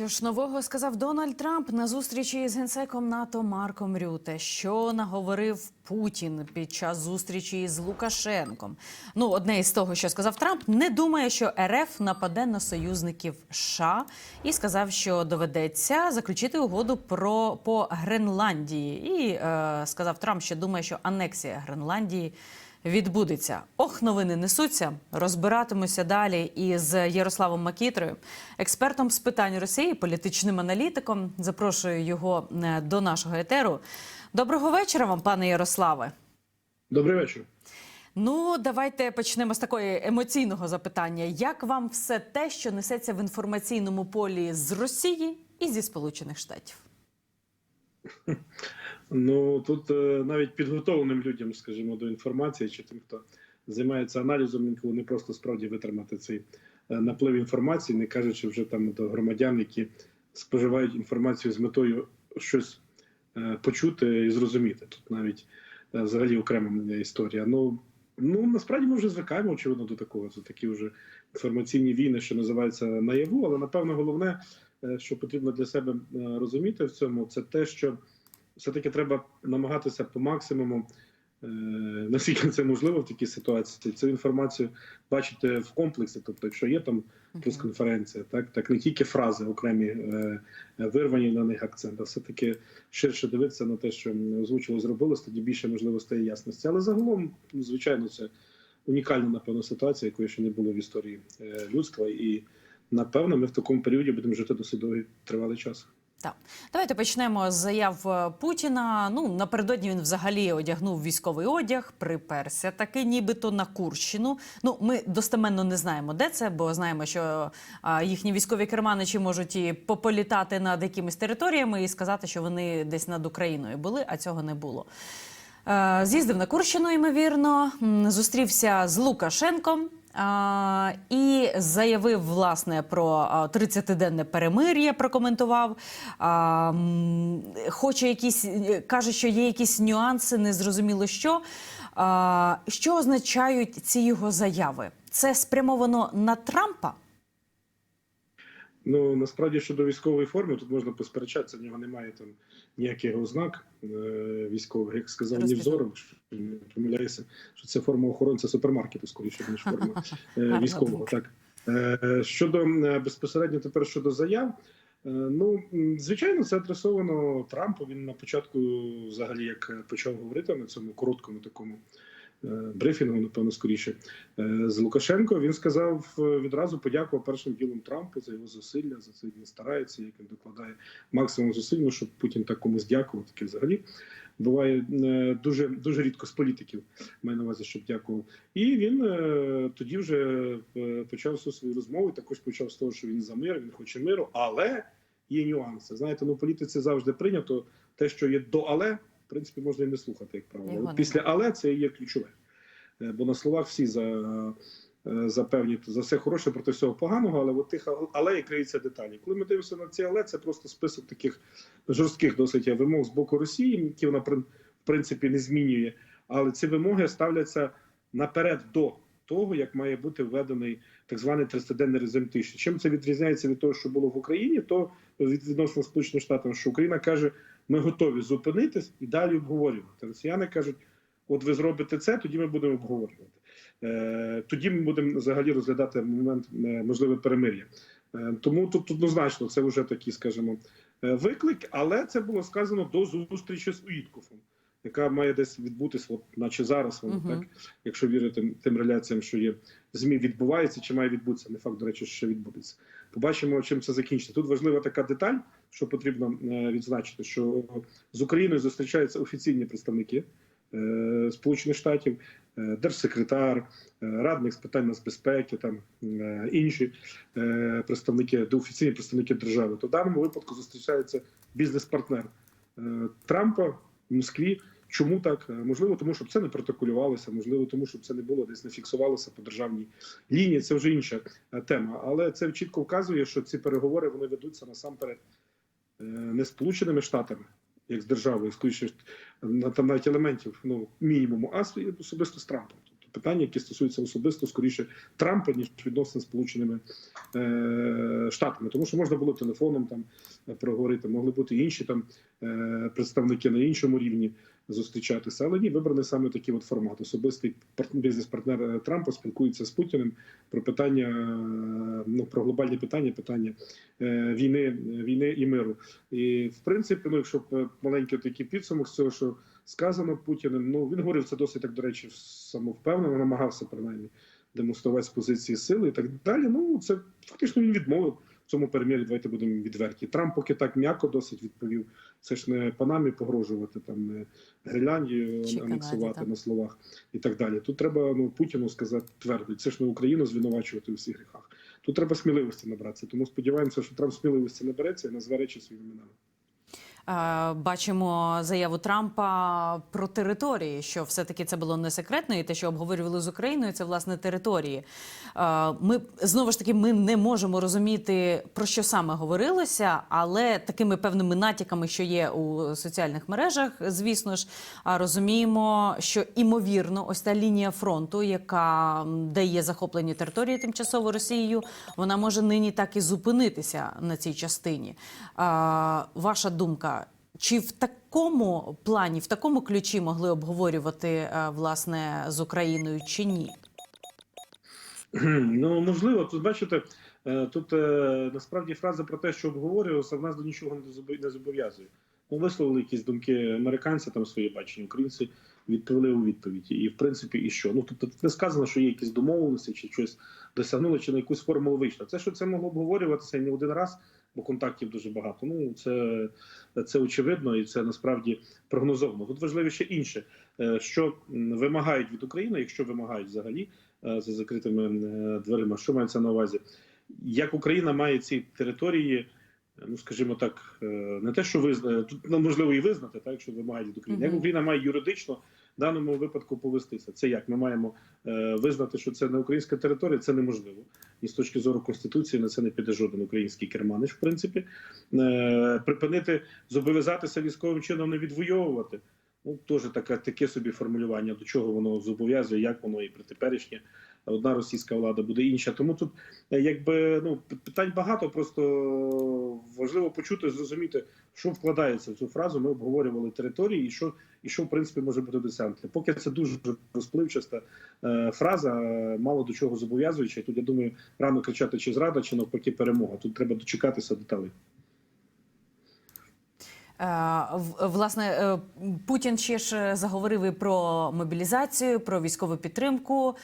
Що ж нового сказав Дональд Трамп на зустрічі з генсеком НАТО Марком Рюте? Що наговорив Путін під час зустрічі з Лукашенком? Ну, одне із того, що сказав Трамп, не думає, що РФ нападе на союзників США і сказав, що доведеться заключити угоду про по Гренландії. І е, сказав Трамп, що думає, що анексія Гренландії відбудеться. Ох, новини несуться. Розбиратимуся далі із Ярославом Макітрою, експертом з питань Росії, політичним аналітиком. Запрошую його е, до нашого етеру. Доброго вечора вам, пане Ярославе. Добрий вечір. Ну, давайте почнемо з такого емоційного запитання. Як вам все те, що несеться в інформаційному полі з Росії і зі Сполучених Штатів? Ну тут е, навіть підготовленим людям, скажімо, до інформації, чи тим, хто займається аналізом, інколи не просто справді витримати цей е, наплив інформації, не кажучи вже там до громадян, які споживають інформацію з метою щось е, почути і зрозуміти. Тут навіть взагалі окрема історія. Ну ну насправді ми вже звикаємо очевидно до такого. Це такі вже інформаційні війни, що називаються наяву. Але напевно головне, що потрібно для себе розуміти в цьому, це те, що все-таки треба намагатися по максимуму, е, наскільки це можливо в такій ситуації, цю інформацію бачити в комплексі. Тобто, якщо є там прес-конференція, так так не тільки фрази окремі е, вирвані на них акцент, а все-таки ширше дивитися на те, що озвучило, зробилось, тоді більше можливо стає ясності. Але загалом, звичайно, це унікальна, напевно, ситуація, якої ще не було в історії е, людства, і напевно ми в такому періоді будемо жити досить довгий тривалий час. Так, давайте почнемо з заяв е, Путіна. Ну напередодні він взагалі одягнув військовий одяг, приперся таки, нібито на Курщину. Ну ми достеменно не знаємо, де це, бо знаємо, що а, їхні військові керманичі можуть і пополітати над якимись територіями і сказати, що вони десь над Україною були, а цього не було. Е, З'їздив на Курщину, ймовірно, зустрівся з Лукашенком. І заявив власне про а, 30-денне перемир'я. Прокоментував. Хоче якісь е, каже, що є якісь нюанси, незрозуміло що. Що означають ці його заяви? Це спрямовано на Трампа? Ну насправді щодо військової форми, тут можна посперечатися. В нього немає там ніяких ознак е, військових. Як сказав. Нівзоров, що не помиляюся, що це форма охоронця супермаркету, скоріше ніж форма е, військового. Так Е, щодо е, безпосередньо тепер щодо заяв. Ну звичайно, це адресовано Трампу. Він на початку, взагалі, як почав говорити на цьому короткому такому брифінгу, напевно, скоріше е, з Лукашенко. Він сказав е, відразу подякував першим ділом Трампу за його зусилля, за це він старається, як він докладає максимум зусиль, ну, щоб Путін так комусь дякував. Таке взагалі буває е, дуже дуже рідко з політиків. Маю на увазі, щоб дякував. І він е, тоді вже е, почав всю свою розмову. Також почав з того, що він за мир, він хоче миру, але є нюанси. Знаєте, ну політиці завжди прийнято те, що є до але, в принципі, можна і не слухати, як правило. Його Після але це є ключове. Е, Бо на словах всі за, е, за певні за все хороше проти всього поганого, але от тих але і криються деталі. Коли ми дивимося на ці але, це просто список таких жорстких досить вимог з боку Росії, які вона в принципі не змінює. Але ці вимоги ставляться наперед до того, як має бути введений так званий 30-денний режим тиші. Чим це відрізняється від того, що було в Україні, то відносно Сполучених Штатів, що Україна каже, ми готові зупинитись і далі обговорювати. Росіяни кажуть, от ви зробите це, тоді ми будемо обговорювати. Е, тоді ми будемо взагалі розглядати момент е, можливе перемир'я. Е, тому тут однозначно це вже такий, скажімо, виклик, але це було сказано до зустрічі з Уіткофом, яка має десь відбутися, от, наче зараз воно Мгм. так, якщо вірити тим реляціям, що є змі відбувається, чи має відбутися. Не факт, до речі, що відбудеться. Побачимо, чим це закінчиться. Тут важлива така деталь, що потрібно е, відзначити, що з Україною зустрічаються офіційні представники е, Сполучених Штатів, е, держсекретар, радник з питань нацбезпеки, там інші представники, офіційні представники держави. То в даному випадку зустрічається бізнес-партнер Трампа в Москві. Чому так? Е, Можливо, тому щоб це не протоколювалося, можливо, тому щоб це не було десь не фіксувалося по державній лінії. Це вже інша е, тема. Але це чітко вказує, що ці переговори вони ведуться насамперед е, не сполученими штатами, як з державою, скоріше на там навіть елементів, ну мінімуму, а особисто з Трампом. Тобто питання, які стосуються особисто скоріше Трампа, ніж відносин з Сполученими е, Штатами. Тому що можна було телефоном там проговорити, могли бути інші там е, представники на іншому рівні зустрічатися. Але ні, вибраний саме такий от формат. Особистий бізнес-партнер е, Трампа спілкується з Путіним про питання, е, ну про глобальні питання, питання е, війни, війни і миру. І в принципі, ну якщо маленький такий підсумок з цього, що сказано Путіним, ну він говорив це досить так, до речі, самовпевнено, намагався принаймні демонструвати з позиції сили і так далі. Ну це фактично він відмовив цьому перемірі. Давайте будемо відверті. Трамп поки так м'яко досить відповів. Це ж не Панамі погрожувати, там не Гренландію анексувати так. на словах і так далі. Тут треба ну Путіну сказати твердо. Це ж не Україну звинувачувати у всіх гріхах. Тут треба сміливості набратися. Тому сподіваємося, що Трамп сміливості набереться і назве речі своїми іменами. Е, Бачимо заяву Трампа про території, що все-таки це було не секретно, і те, що обговорювали з Україною, це власне території. Е, Ми знову ж таки ми не можемо розуміти про що саме говорилося, але такими певними натяками, що є у соціальних мережах, звісно ж, розуміємо, що імовірно, ось та лінія фронту, яка де є захоплені території тимчасово Росією, вона може нині так і зупинитися на цій частині. Ваша думка, чи в такому плані, в такому ключі могли обговорювати е, власне з Україною чи ні? Ну можливо, тут бачите, е, тут е, насправді фраза про те, що обговорювалося, в нас до нічого не зобов'язує. Ну, висловили якісь думки американці, там свої бачення, українці відповіли у відповіді. І в принципі, і що? Ну тобто не сказано, що є якісь домовленості, чи щось досягнули, чи на якусь формулу вийшло. Це що це могло обговорюватися не один раз, бо контактів дуже багато. Ну це, це очевидно, і це насправді прогнозовано. Тут важливіше інше, е, що вимагають від України, якщо вимагають взагалі е, за закритими е, дверима. Що мається на увазі? Як Україна має ці території, ну скажімо так, не те, що визнати, тут ну, можливо і визнати, так якщо вимагають від України. Як Україна має юридично в даному випадку повестися? Це як ми маємо е, визнати, що це не українська територія, це неможливо. І з точки зору конституції на це не піде жоден український керманич, в принципі, е, припинити зобов'язатися військовим чином не відвоювати. Ну, теж таке, таке собі формулювання, до чого воно зобов'язує, як воно і при теперішнє. Одна російська влада буде інша. Тому тут е, якби ну питань багато. Просто важливо почути, зрозуміти, що вкладається в цю фразу. Ми обговорювали території, і що і що в принципі може бути досягнуто. Поки це дуже розпливчаста е, фраза, мало до чого зобов'язуюча. Тут я думаю, рано кричати чи зрада, чи навпаки перемога. Тут треба дочекатися деталей. Е, Власне, е, Путін ще ж е, заговорив і про мобілізацію, про військову підтримку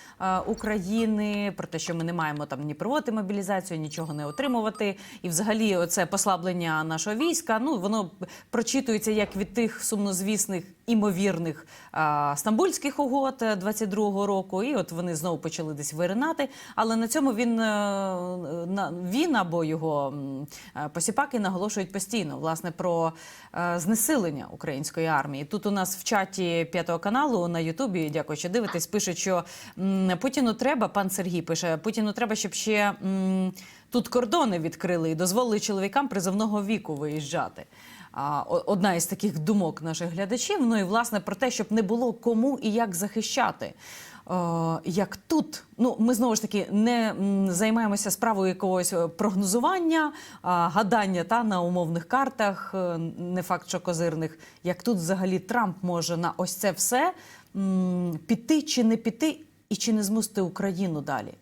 України, про те, що ми не маємо там ні проводити мобілізацію, нічого не отримувати. І, взагалі, це послаблення нашого війська. Ну воно прочитується як від тих сумнозвісних імовірних е, стамбульських угод е, 22-го року. І от вони знову почали десь виринати. Але на цьому він, е, на- він або його е, посіпаки наголошують постійно власне про е, знесилення української армії. Тут у нас в чаті п'ятого каналу на Ютубі, дякую, що дивитесь, пишуть, що Путіну треба, пан Сергій пише, Путіну треба, щоб ще тут кордони відкрили і дозволили чоловікам призовного віку виїжджати. Одна із таких думок наших глядачів. Ну і власне про те, щоб не було кому і як захищати. Е, як тут, ну ми знову ж таки не займаємося справою якогось е, прогнозування, гадання та на умовних картах, е, не факт, що козирних. Як тут взагалі Трамп може на ось це все піти чи не піти, і чи не змусити Україну далі?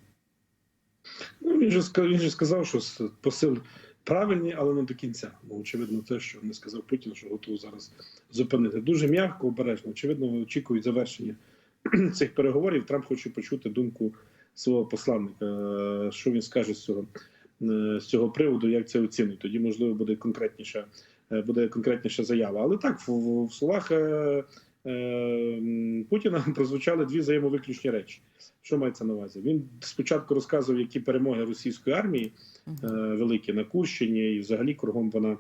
Ну, він же він же сказав, що посил правильні, але не до кінця. Бо очевидно, те, що не сказав Путін, що готовий зараз зупинити. Дуже м'яко, обережно. Очевидно, очікують завершення цих переговорів. Трамп хоче почути думку свого посланника, е, що він скаже з цього е, з цього приводу, як це оцінить. Тоді можливо буде конкретніша, е, буде конкретніша заява. Але так в, в- в словах. Е, е, м, Путіна прозвучали дві взаємовиключні речі. Що мається на увазі? Він спочатку розказував, які перемоги російської армії е, великі на Курщині, і взагалі кругом вона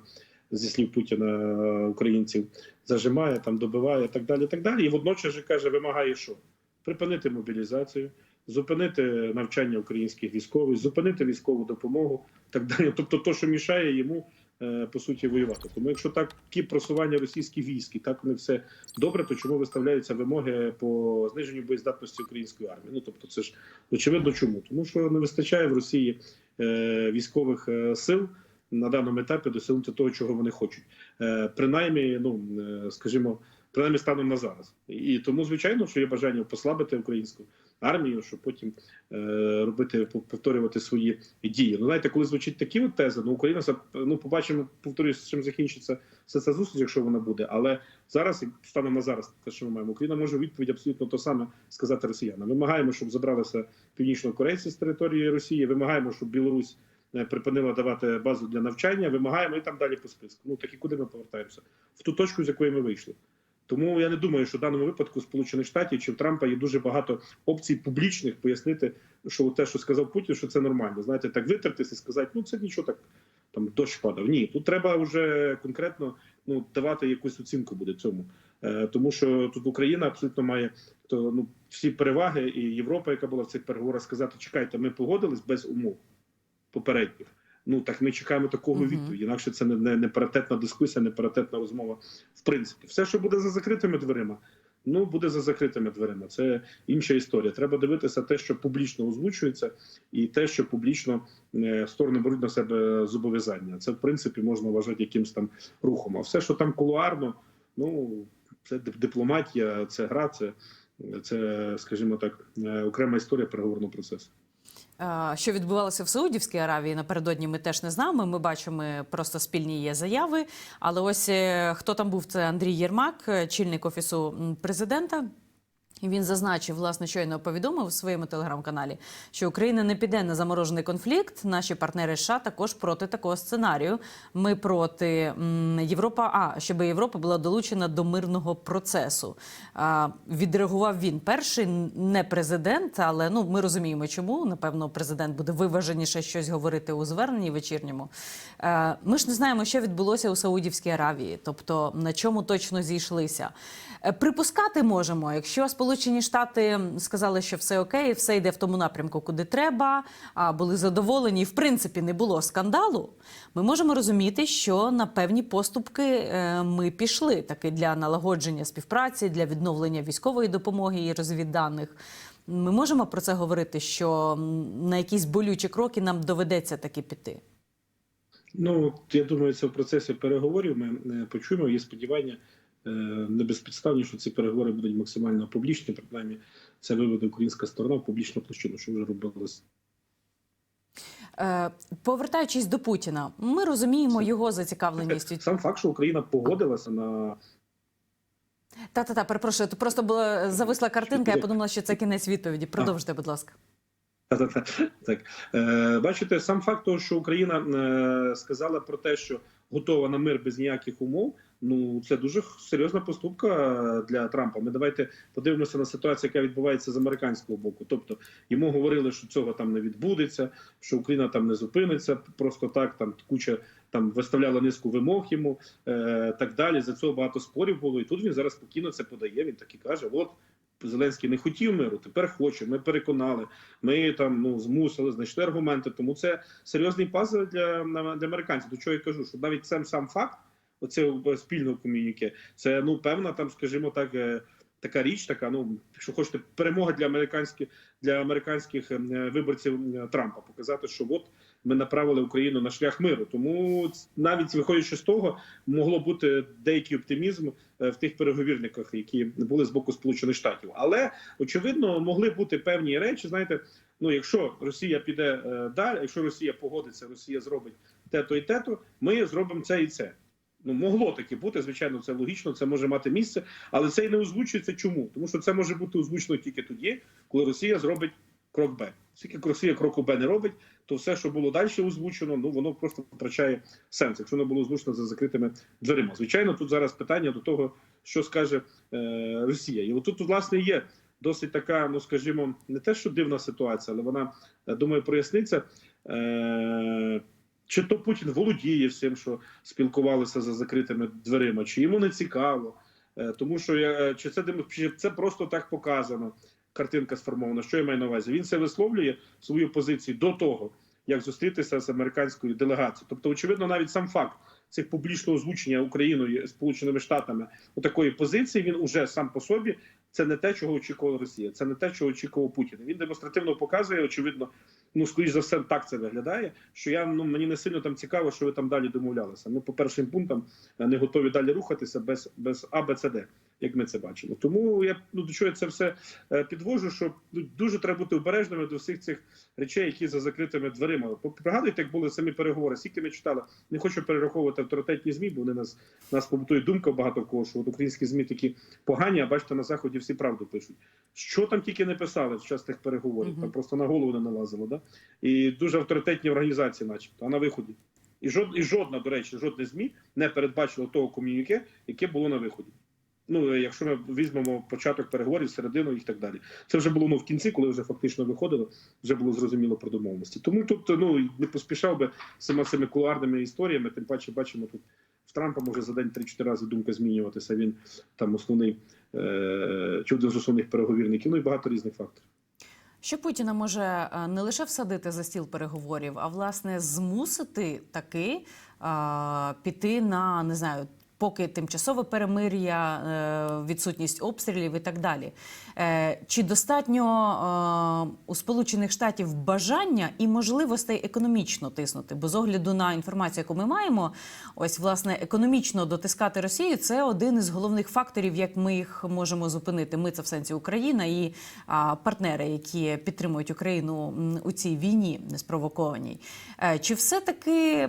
зі слів Путіна українців зажимає, там добиває, так далі. так далі. І водночас же каже, вимагає, що припинити мобілізацію, зупинити навчання українських військових, зупинити військову допомогу, так далі. Тобто, то, що мішає йому по суті воювати. Тому, якщо такі просування російських військ і так не все добре, то чому виставляються вимоги по зниженню боєздатності української армії? Ну тобто, це ж очевидно, чому тому, що не вистачає в Росії е, військових е, сил на даному етапі досягнути того, чого вони хочуть, е, принаймні, ну е, скажімо, принаймні станом на зараз. І тому, звичайно, що є бажання послабити українську армію, щоб потім е, робити повторювати свої дії. Ну знаєте, коли звучить такі от тези, ну Україна ну побачимо, повторюсь, чим закінчиться все ця зустріч, якщо вона буде. Але зараз станом на зараз, те, що ми маємо, Україна може відповідь абсолютно то саме сказати росіянам. Вимагаємо, щоб забралися північно-корейці з території Росії. Вимагаємо, щоб Білорусь е, припинила давати базу для навчання. Вимагаємо і там далі по списку. Ну так і куди ми повертаємося? В ту точку, з якої ми вийшли. Тому я не думаю, що в даному випадку Сполучених Штатів чи в Трампа є дуже багато опцій публічних пояснити, що те, що сказав Путін, що це нормально. Знаєте, так витертися і сказати, ну це нічого так там дощ падав. Ні, тут треба вже конкретно ну давати якусь оцінку буде цьому. Е, тому що тут Україна абсолютно має то ну всі переваги, і Європа, яка була в цих переговорах, сказати: чекайте, ми погодились без умов попередніх. Ну так ми чекаємо такого Мгм. відповіді. Інакше це не, не, не паритетна дискусія, не паритетна розмова. В принципі, все, що буде за закритими дверима, ну буде за закритими дверима. Це інша історія. Треба дивитися те, що публічно озвучується, і те, що публічно е, сторони беруть на себе зобов'язання. Це в принципі можна вважати якимось там рухом. А все, що там кулуарно, ну це дипломатія, це гра, це, це скажімо так, е, окрема історія переговорного процесу. Що відбувалося в Саудівській Аравії напередодні, ми теж не знаємо. Ми бачимо просто спільні є заяви. Але ось е, хто там був, це Андрій Єрмак, е, чільник офісу президента. І він зазначив, власне, щойно повідомив у своєму телеграм-каналі, що Україна не піде на заморожений конфлікт. Наші партнери США також проти такого сценарію. Ми проти Європа. А щоб Європа була долучена до мирного процесу. А, відреагував він перший, не президент, але ну ми розуміємо, чому. Напевно, президент буде виваженіше щось говорити у зверненні вечірньому. Е, ми ж не знаємо, що відбулося у Саудівській Аравії, тобто на чому точно зійшлися. Е, Припускати можемо, якщо Сполучені Штати сказали, що все окей, все йде в тому напрямку, куди треба, а були задоволені, і в принципі не було скандалу. Ми можемо розуміти, що на певні поступки е, ми пішли таки для налагодження співпраці, для відновлення військової допомоги і розвідданих. Ми можемо про це говорити, що на якісь болючі кроки нам доведеться таки піти. Ну я думаю, це в процесі переговорів. Ми е, почуємо. Є сподівання не безпідставні, що ці переговори будуть максимально публічні. Принаймні, це виведе українська сторона в публічну площину, що вже робилось. Е, Повертаючись до Путіна, ми розуміємо його зацікавленість. Сам факт, що Україна погодилася на Та та та перепрошую, то просто була зависла картинка. Я подумала, що це кінець відповіді. Продовжуйте, будь ласка. Так е, бачите, сам факт того, що Україна е, сказала про те, що готова на мир без ніяких умов. Ну це дуже серйозна поступка для Трампа. Ми давайте подивимося на ситуацію, яка відбувається з американського боку. Тобто йому говорили, що цього там не відбудеться, що Україна там не зупиниться просто так. Там куча там виставляла низку вимог йому е, так далі. За цього багато спорів було. І тут він зараз спокійно це подає. Він так і каже: от. Зеленський не хотів миру, тепер хоче. Ми переконали. Ми там ну змусили, знайшли аргументи. Тому це серйозний пазл для, для американців. До чого я кажу, що навіть сам сам факт оцього спільного ком'юніке, це ну певна там, скажімо так, е, така річ, така. Ну, якщо хочете, перемога для американських для американських е, виборців е, Трампа, показати, що от ми направили Україну на шлях миру. Тому навіть виходячи з того, могло бути деякий оптимізм е, в тих переговірниках, які були з боку Сполучених Штатів. Але очевидно могли бути певні речі. Знаєте, ну якщо Росія піде е, далі, якщо Росія погодиться, Росія зробить те-то і те-то, ми зробимо це і це. Ну, могло таке бути. Звичайно, це логічно, це може мати місце, але це і не озвучується. Чому? Тому що це може бути озвучено тільки тоді, коли Росія зробить крок Б. Оскільки Росія кроку Б не робить, то все, що було далі озвучено, ну воно просто втрачає сенс, якщо не було озвучено за закритими дверима. Звичайно, тут зараз питання до того, що скаже е, Росія, і отут, власне, є досить така, ну скажімо, не те, що дивна ситуація, але вона е, думаю, проясниться. Е, чи то Путін володіє всім, що спілкувалися за закритими дверима, чи йому не цікаво, Е, тому що я чи це чи це просто так показано. Картинка сформована. Що я маю на увазі? Він це висловлює свою позицію до того, як зустрітися з американською делегацією. Тобто, очевидно, навіть сам факт цих публічного озвучення Україною Сполученими Штатами у такої позиції він уже сам по собі. Це не те, чого очікувала Росія, це не те, чого очікував Путін. Він демонстративно показує, очевидно, ну скоріш за все, так це виглядає. Що я ну мені не сильно там цікаво, що ви там далі домовлялися. Ми по першим пунктам е, не готові далі рухатися без без А, Б, С, Д, як ми це бачимо. Тому я ну до чого я це все е, підвожу, що ну, дуже треба бути обережними до всіх цих речей, які за закритими дверима. Пригадуйте, як були самі переговори. Скільки ми читали, не хочу перераховувати авторитетні змі, бо вони нас нас побутує думка багато в кого, що от українські змі такі погані, а бачите, на заході всі правду пишуть. Що там тільки не писали в час тих переговорів, Мгм. там просто на голову не налазило. Да? І дуже авторитетні організації, начебто, а на виході. І жод, і жодна, до речі, жодне змі не передбачило того ком'юніке, яке було на виході. Ну, е, якщо ми візьмемо початок переговорів, середину і так далі. Це вже було ну, в кінці, коли вже фактично виходило, вже було зрозуміло про домовленості. Тому тут ну не поспішав би цими цими кулуарними історіями. Тим паче бачимо тут в Трампа може за день 3-4 рази думка змінюватися. Він там основний е, чи один з основних переговірників. Ну і багато різних факторів. Що Путіна може е, не лише всадити за стіл переговорів, а власне змусити таки а, піти на не знаю. Поки тимчасове перемир'я, е, відсутність обстрілів і так далі. Е, Чи достатньо е, у Сполучених Штатів бажання і можливостей економічно тиснути? Бо з огляду на інформацію, яку ми маємо, ось власне економічно дотискати Росію це один із головних факторів, як ми їх можемо зупинити. Ми це в сенсі Україна і партнери, які підтримують Україну у цій війні неспровокованій. Чи все таки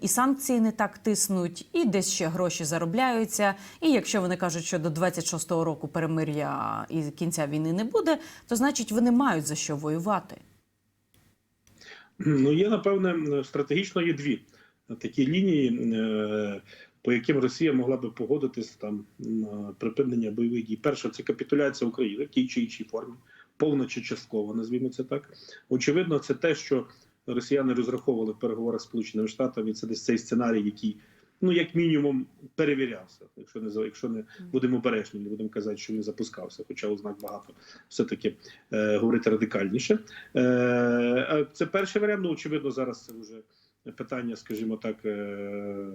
і санкції не так тиснуть, і десь ще гроші заробляються? І якщо вони кажуть, що до 26-го року перемир'я і кінця війни не буде, то значить вони мають за що воювати. Ну, є, напевне, стратегічно є дві такі лінії, е, по яким Росія могла би погодитись там на припинення бойових дій. Перша це капітуляція України в тій чи іншій формі, повна чи часткова, назвімо це так. Очевидно, це те, що росіяни розраховували в переговорах з Сполученими Штатами. Це десь цей сценарій, який. Ну, як мінімум, перевірявся, якщо не якщо не будемо обережні, не будемо казати, що він запускався, хоча ознак багато все-таки е, говорити радикальніше. Е, це перший варіант. Ну, очевидно, зараз це вже питання, скажімо так, е,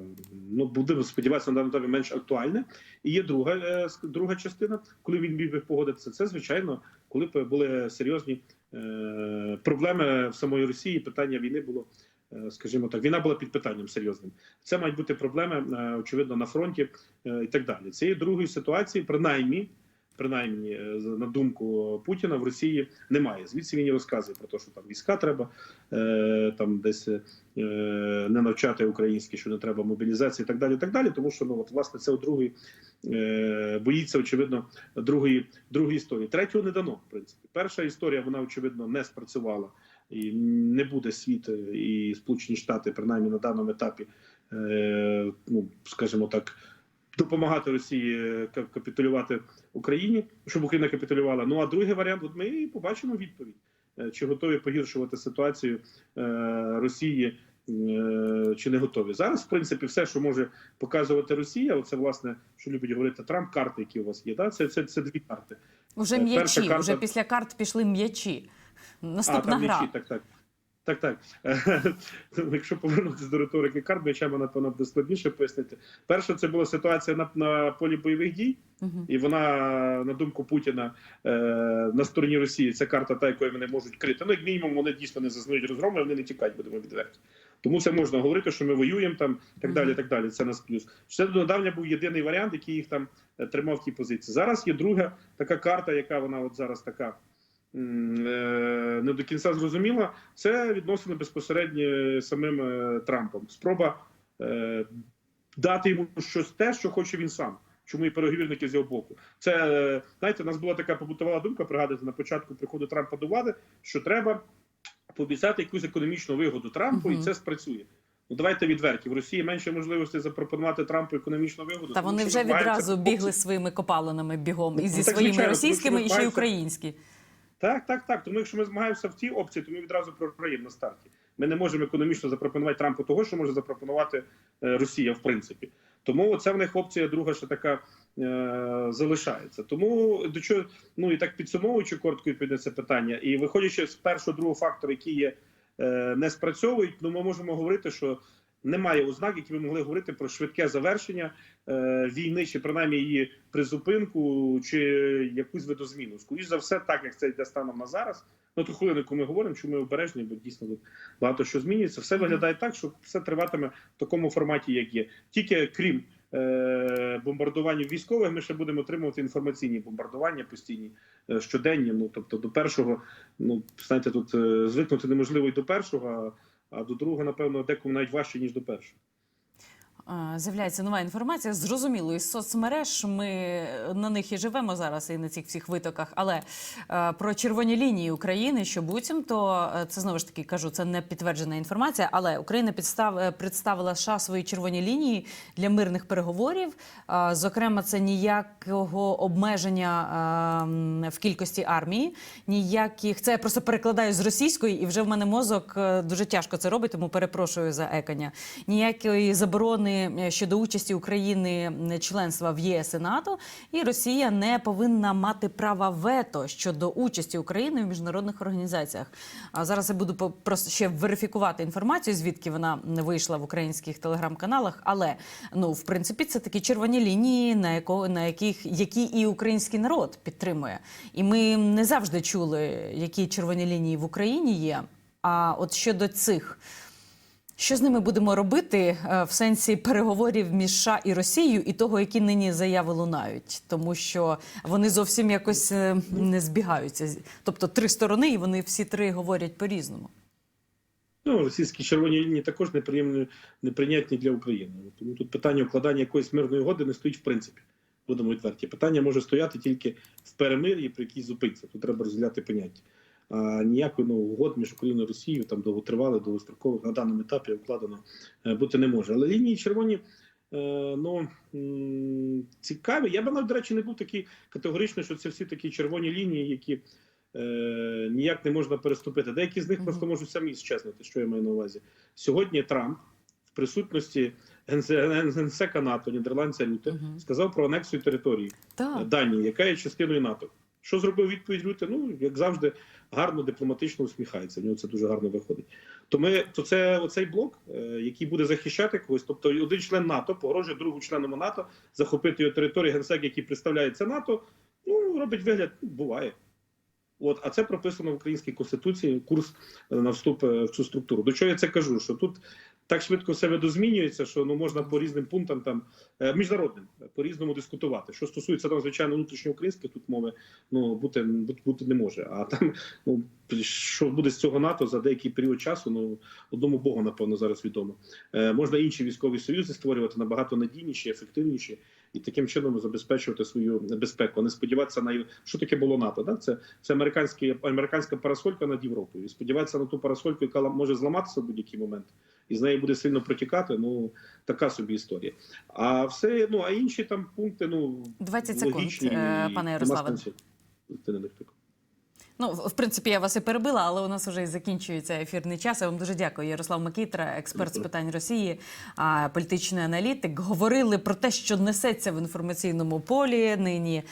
ну будемо сподіватися, на даному етапі менш актуальне. І є друга, е, друга частина, коли він міг би погодитися. Це звичайно, коли були серйозні е, проблеми в самої Росії. Питання війни було. Е, Скажімо так, війна була під питанням серйозним. Це мають бути проблеми, е, очевидно, на фронті е, і так далі. Цієї другої ситуації, принаймні, принаймні, на думку Путіна, в Росії немає. Звідси він і розказує про те, що там війська треба там десь не навчати українські, що не треба мобілізації, і так далі. і так далі. Тому що ну от власне це у другої боїться, очевидно, другої другої історії. Третього не дано. В принципі, перша історія вона очевидно не спрацювала. І не буде світ і Сполучені Штати, принаймні на даному етапі, е, ну скажімо так, допомагати Росії е, капітулювати Україні, щоб Україна капітулювала. Ну а другий варіант, от ми і побачимо відповідь, Е, чи готові погіршувати ситуацію Росії. Чи не готові зараз? В принципі, все, що може показувати Росія, оце власне, що любить говорити Трамп, карти, які у вас є. Да? Це, це, це дві карти. Уже м'ячі, карта- вже після карт пішли м'ячі. Наступна а, там гра. м'ячі, так, так. Так, так. Якщо повернутися до риторики карт, м'ячами, напевно, буде складніше пояснити. Перше, це була ситуація на, на полі бойових дій, і вона, на думку Путіна, е, на стороні Росії це карта, та якою вони можуть крити. Ну, як мінімум, вони дійсно не зазнають розгрому, вони не тікають, будемо відверті. Тому це можна говорити, що ми воюємо там, так далі. так далі. Це нас плюс. Це донедавна був єдиний варіант, який їх там е, тримав в тій позиції. Зараз є друга така карта, яка вона от зараз така. Е, Не до кінця зрозуміла, це відносини безпосередньо самим е, Трампом. Спроба е, дати йому щось те, що хоче він сам. Чому і переговірники з його боку? Це знаєте, у нас була така побутова думка пригадати на початку приходу Трампа до влади, що треба пообіцяти якусь економічну вигоду Трампу, Мгм. і це спрацює. Ну давайте відверті. В Росії менше можливостей запропонувати Трампу економічну вигоду. Та вони вже відразу бігли своїми копалинами бігом і Ну, зі так, своїми звичайно, російськими, і ще й українські. Так, так, так. Тому якщо ми змагаємося в тій опції, то ми відразу програємо на старті. Ми не можемо економічно запропонувати Трампу того, що може запропонувати е, Росія, в принципі. Тому це в них опція друга ще така е, залишається. Тому до чого, ну і так підсумовуючи коротко відповідь це питання, і виходячи з першого другого фактору, який є е, не спрацьовують. Ну ми можемо говорити, що немає ознак, які ми могли говорити про швидке завершення е, війни, чи принаймні її призупинку, чи якусь видозміну. Скоріш за все, так як це йде станом на зараз. Ну ту хвилинку ми говоримо, що ми обережні, бо дійсно тут багато що змінюється. Все виглядає так, що все триватиме в такому форматі, як є. Тільки крім е, бомбардувань військових, ми ще будемо отримувати інформаційні бомбардування постійні е, щоденні. Ну тобто до першого, ну знаєте, тут е, звикнути неможливо і до першого, а, до другого, напевно, декому навіть важче ніж до першого. Е, З'являється нова інформація. Зрозуміло, із соцмереж ми на них і живемо зараз, і на цих всіх витоках. Але е, про червоні лінії України, що буцімто, е, це знову ж таки кажу, це не підтверджена інформація. Але Україна підстав, е, представила США свої червоні лінії для мирних переговорів. Е, Зокрема, це ніякого обмеження е, в кількості армії, ніяких це я просто перекладаю з російської, і вже в мене мозок е, дуже тяжко це робить, тому перепрошую за екання. Ніякої заборони е, щодо участі України членства в ЄС і НАТО, і Росія не повинна мати права вето щодо участі України в міжнародних організаціях. А зараз я буду просто ще верифікувати інформацію, звідки вона вийшла в українських телеграм-каналах. Але ну в принципі це такі червоні лінії, на яко на яких які і український народ підтримує. І ми не завжди чули, які червоні лінії в Україні є. А от щодо цих. Що з ними будемо робити е, в сенсі переговорів між США і Росією і того, які нині заяви лунають, тому що вони зовсім якось е, не збігаються. Тобто три сторони, і вони всі три говорять по-різному. Ну, російські червоні лінії також неприємні, неприйнятні для України. Тому тут питання укладання якоїсь мирної угоди не стоїть в принципі. Будемо відверті. Питання може стояти тільки в перемир'ї, при якійсь зупинці. Тут треба розділяти поняття. А ніякої ну, угод між Україною і Росією там довготривалих, довгострокових на даному етапі укладено е, бути не може. Але лінії червоні е, ну, цікаві. Я б навіть, до речі, не був такий категоричний, що це всі такі червоні лінії, які е, ніяк не можна переступити. Деякі з них просто можуть самі щезнути, що я маю на увазі. Сьогодні Трамп в присутності генсе- генсека НАТО, нідерландця Люте, сказав про анексію території Так. Данії, яка є частиною НАТО. Що зробив відповідь Люте? Ну, як завжди, гарно дипломатично усміхається. В нього це дуже гарно виходить. То ми то це оцей блок, е, який буде захищати когось. Тобто, один член НАТО погрожує другому члену НАТО захопити його територію. Генсек, який представляє це НАТО, ну робить вигляд, ну, буває. От, а це прописано в українській конституції курс е, на вступ е, в цю структуру. До чого я це кажу? Що тут так швидко все видозмінюється, що ну можна по різним пунктам там е, міжнародним по різному дискутувати. Що стосується там, звичайно, внутрішньоукраїнських, тут мови ну бути бути, не може. А там ну що буде з цього НАТО за деякий період часу, ну одному Богу, напевно, зараз відомо. Е, можна інші військові союзи створювати набагато надійніші, ефективніші. І таким чином забезпечувати свою безпеку, не сподіватися на що таке було НАТО. Да? Це це американська парасолька над Європою. І сподіватися на ту парасольку, яка може зламатися в будь-який момент, і з неї буде сильно протікати. Ну така собі історія. А все, ну а інші там пункти, ну 20 секунд, логічні, е, пане Ярославе. Ну, в принципі, я вас і перебила, але у нас вже і закінчується ефірний час. Я вам дуже дякую. Ярослав Макітра, експерт з питань Росії, а, політичний аналітик. Говорили про те, що несеться в інформаційному полі нині.